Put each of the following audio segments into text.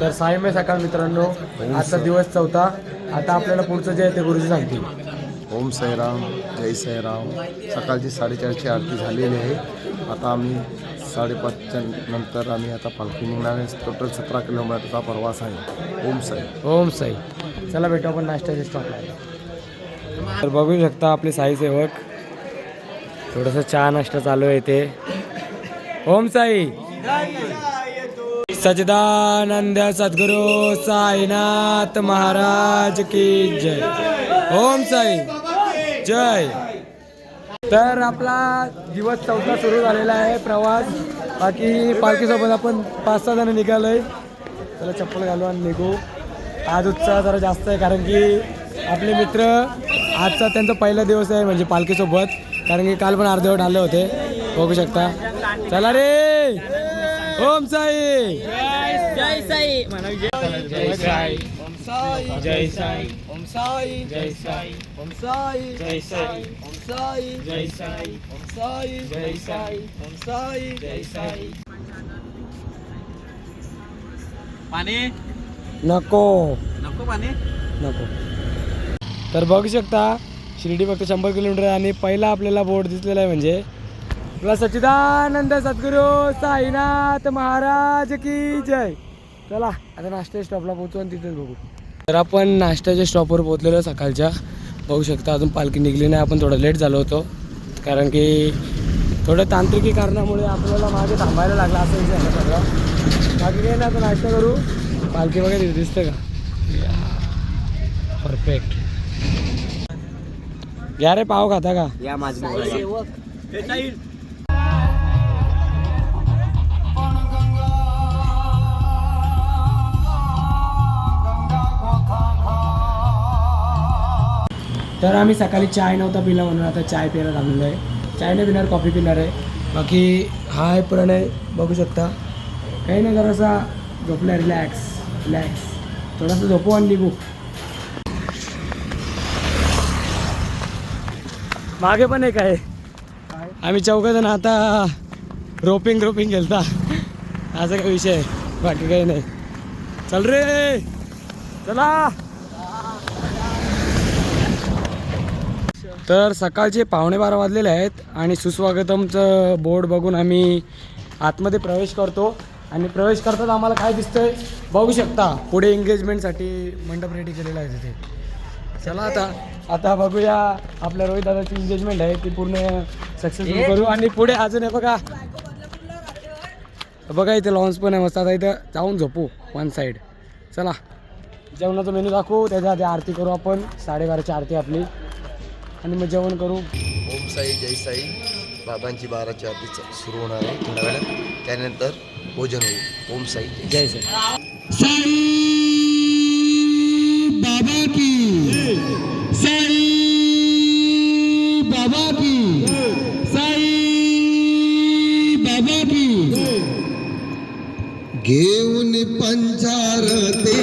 तर साई मे सकाळ मित्रांनो आजचा दिवस चौथा. आता आपल्याला पुढचं जे आहे ते गुरुजी सांगतील. ओम साईराम जय साईराम. सकाळची साडेचारची आरती झालेली आहे. आता आम्ही साडेपाचच्या नंतर आम्ही आता पालखी निघणार आहे. टोटल सतरा किलोमीटरचा प्रवास आहे. ओम साई. ओम साई. चला भेटू आपण नाश्त्याच्या स्टॉपला तर बघू शकता आपले साई सेवक. थोडंसं चहा नाश्ता चालू आहे इथे. ओम साई. सचिदानंद सद्गुरु साईनाथ महाराज की जय। ओम साई। जय। तर आपला दिवस चौथा सुरू झालेला आहे प्रवास. बाकी पालखीसोबत आपण पाच सहा जण निघालोय. त्याला चप्पल घालू आणि निघू. आज उत्साह जरा जास्त आहे कारण की आपले मित्र आजचा त्यांचा पहिला दिवस आहे म्हणजे पालखीसोबत. कारण की काल पण अर्धवट आले होते. बघू शकता. चला रे! ओम साई. जय साई. जय साई. ओम साई. जय साई. ओम साई. जय साई. ओम साई. जय साई. ओम साई. जय साई. ओम साई. जय साई. ओम साई. जय साई. पाणी? नको. नको पाणी? नको. तर बघू शकता शिर्डी फक्त शंभर किलोमीटर आहे आणि पहिला आपल्याला बोर्ड दिसलेला आहे म्हणजे आपला सच्चिदानंद सद्गुरू साईनाथ महाराज की जय. चला आता नाश्त्याच्या स्टॉपला पोहोचू आणि तिथेच बघू. तर आपण नाश्त्याच्या स्टॉपवर पोहोचलेलो सकाळच्या. बघू शकता अजून पालखी निघली नाही आपण थोडं लेट झालो होतो. कारण की थोडं तांत्रिकी कारणामुळे आपल्याला मागे थांबायला लागला असं विषय आहे सगळं. बाकी काही नाही आता नाश्ता करू. पालखी वगैरे दिसते का? परफेक्ट घ्या रे पाव खाता का? या माझं तर आम्ही सकाळी चाय नव्हता पिला म्हणून आता चाय प्यायला लागलेलो आहे. चाय नाही पिणार कॉफी पिणार आहे. बाकी हा आहे प्रणय बघू शकता. काही नाही जरासा झोपला रिलॅक्स रिलॅक्स थोडासा झोपू आणि निघू. मागे पण एक आहे. आम्ही चौघजण आता रोपिंग रोपिंग गेलता असा काही विषय आहे. बाकी काही नाही. चल रे! चला! तर सकाळचे पावणे बारा वाजलेले आहेत आणि सुस्वागतमचं बोर्ड बघून आम्ही आतमध्ये प्रवेश करतो. आणि प्रवेश करताच आम्हाला काय दिसतंय बघू शकता. पुढे एंगेजमेंटसाठी मंडप रेडी केलेला आहे तिथे. चला आता आता बघूया आपल्या रोहित दादाची एंगेजमेंट आहे. ती पूर्ण सक्सेसफुल करू. आणि पुढे अजून आहे बघा. बघा इथे लॉन्स पण आहे मस्त. आता इथं जाऊन झोपू. वन साईड चला. जेवणाचा मेनू दाखवू. त्याच्या आधी आरती करू आपण. साडेबाराची आरती आपली. आणि मग जेवण करू. ओम साई जय साई. बाबांची बाराची आरती सुरू होणार आहे थोड्या वेळात. त्यानंतर भोजन होईल. ओम साई जय सर बाबा की. साई बाबा की. साई बाबा की. घेऊन पंचारते.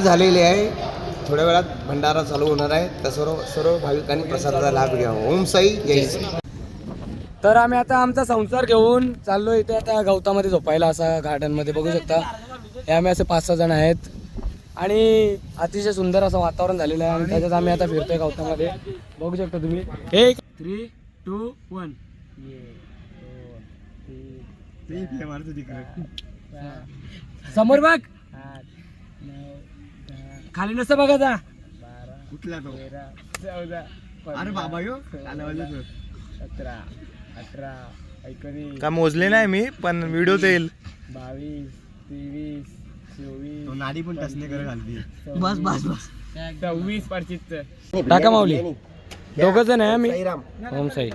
आरती झालेली आहे. थोड्या वेळात भंडारा चालू होणार आहे. तर सर्व सर्व भाविकांनी प्रसादाचा लाभ घ्यावा ओम साई जय साई तर आम्ही आता आमचा संसार घेऊन चाललो इथे आता गवतामध्ये झोपायला असा गार्डनमध्ये बघू शकता. हे आम्ही असे पाच सहा जण आहेत. आणि अतिशय सुंदर असं वातावरण झालेलं आहे आणि त्याच्यात आम्ही आता फिरतोय गवतामध्ये बघू शकता तुम्ही. एक थ्री टू वन समोर बघ. खाली नसतं बघा जा कुठला तो? अरे बाबा यो. सतरा अठरा एकोणीस का मोजले नाही मी पण व्हिडिओ येईल. बावीस तेवीस चोवीस नाडी पण कर घालती. बस बस बस. सव्वीस पाचशेच टाका माऊली. दोघं जण आहे आम्ही. साईराम. ओम साई.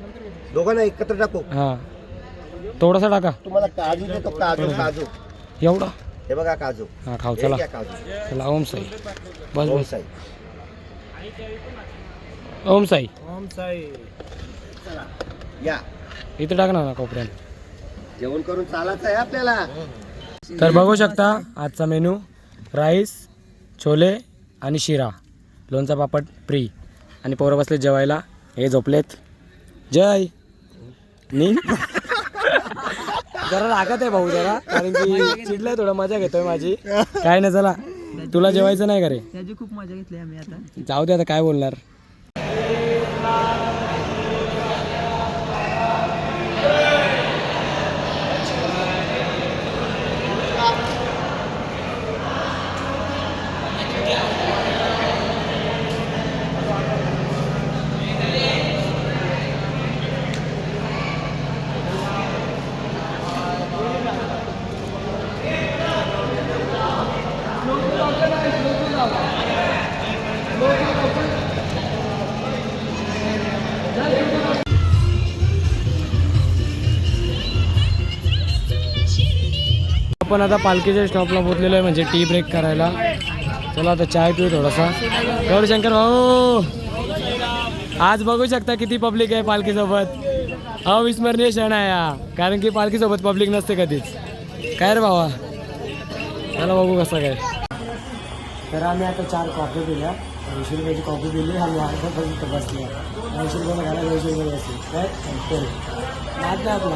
दोघांना एकत्र टाकू. हा. थोडासा टाका. तुम्हाला काजू देतो काजू काजू. एवढा? हे बघा काजू. हा खाऊ हे चला. घ्या काजू. चला ओम साई. बस ओम बस साई. ओम साई. ओम साई. या. इथे टाक ना कोपऱ्यात? जेवण करून चालायचं आहे आपल्याला. तर बघू शकता आजचा मेनू राईस छोले आणि शिरा. लोणचा पापड फ्री. आणि पोरं बसले जेवायला. हे झोपलेत. जय. नी जरा रागत आहे भाऊ जरा. कारण की चिडलाय थोडं मजा घेतोय माझी. काय नाही चला. तुला जेवायचं नाही का रे? त्याची खूप मजा घेतली आम्ही आता. जाऊ दे आता काय बोलणार? आपण आता पालखीच्या स्टॉपला पोहोचलेलो आहे म्हणजे टी ब्रेक करायला. चला आता चाय पिऊ थोडासा. गौरीशंकर भाऊ आज बघू शकता किती पब्लिक आहे पालखीसोबत. अविस्मरणीय क्षण आहे हा कारण की पालखीसोबत पब्लिक नसते कधीच. काय रे भावा? चला बघू कसं काय. तर आम्ही आता चार कॉफी पिल्या ऐंशी रुपयाची कॉफी पिली आम्ही अर्धा पर्यंत बसले ऐंशी रुपयाला घाला ऐंशी रुपये बसले. काय? तर नाच नाही आपला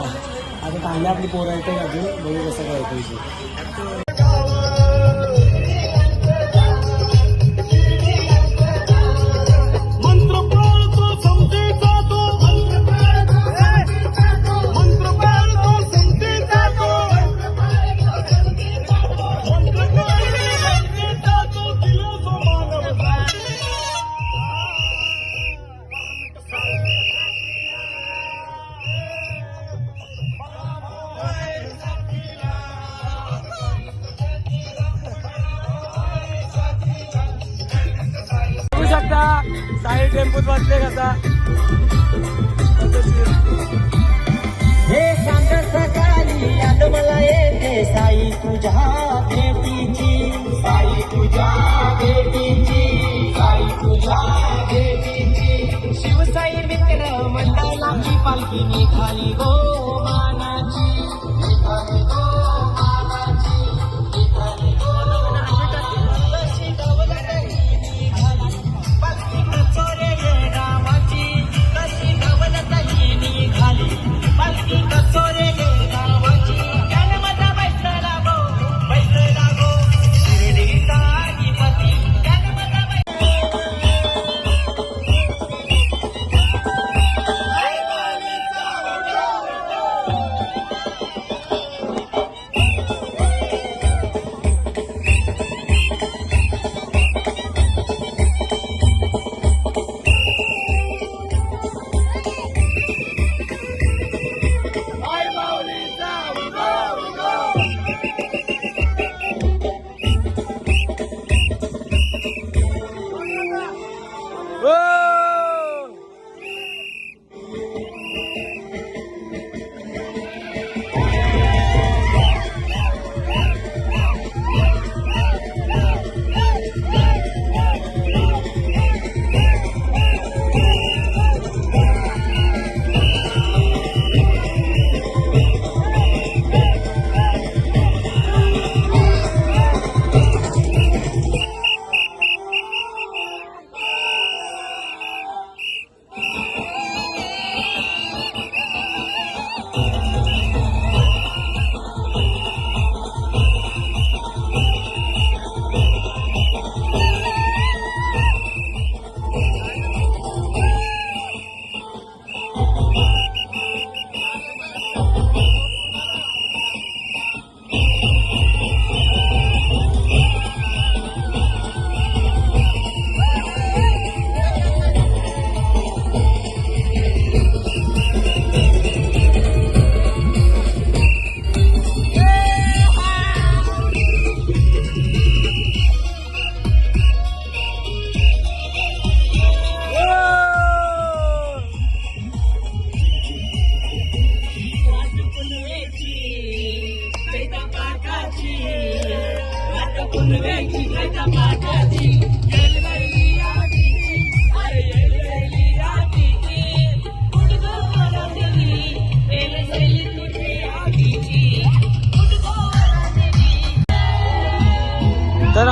आता चांगल्या आपली पोरं येते अजून. बघू कसं काय ऐकायची शकता. साई टेम्पोत बसले कसा हे सांग सकाळी याद मला येते साई तुझ्या भेटीची. साई तुझ्या भेटीची साई तुझ्या भेटीची. शिवसाई मित्र मंडळाची पालखी निघाली गो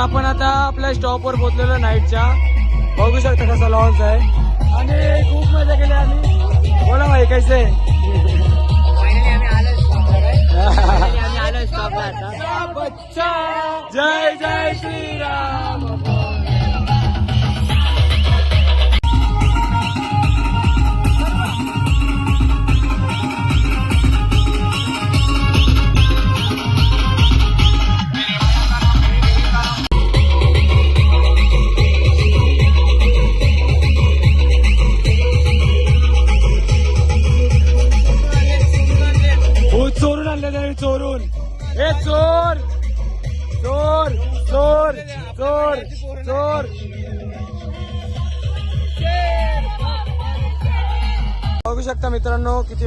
आपण आता आपल्या स्टॉपवर पोहोचलेलो नाईटच्या बघू शकता कसा लॉन्च आहे. आणि खूप मजा केली आम्ही. बोला भाई कैसे जय जय श्रीराम.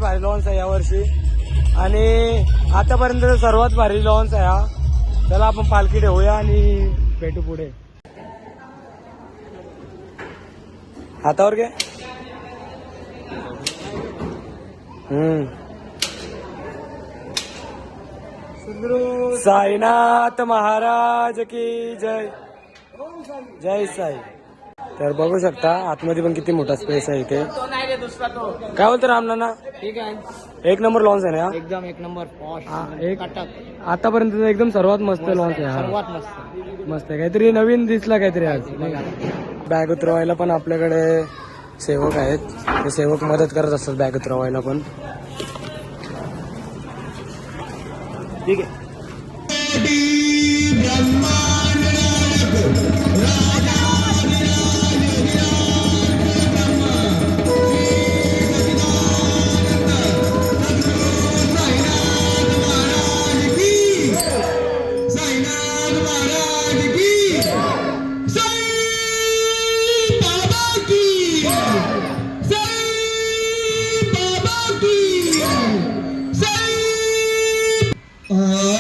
भारी लॉन्च आहे यावर्षी आणि आतापर्यंत सर्वात भारी लॉन्च आहे हा. चला आपण पालखी ठेवूया आणि भेटू पुढे. हातावर घे. हम्म. साईनाथ महाराज की जय. जय साई. तर बघू शकता आतमध्ये पण किती मोठा स्पेस आहे इथे. काय बोलतो रामनाना ठीक आहे. एक नंबर लॉन्च आहे ना? एकदम एक नंबर हा, एक आतापर्यंत एकदम सर्वात मस्त लॉन्च आहे हा. सर्वात मस्त मस्त आहे. काहीतरी नवीन दिसला काहीतरी आज. बॅग उतरवायला पण आपल्याकडे सेवक आहेत. ते सेवक मदत करत असतात बॅग उतरवायला पण. ठीक आहे. साई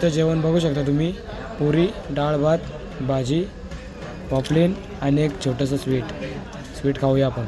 इथं जेवण बघू शकता तुम्ही. पुरी डाळ भात भाजी पॉपलेन आणि एक छोटंसं स्वीट. स्वीट खाऊया आपण.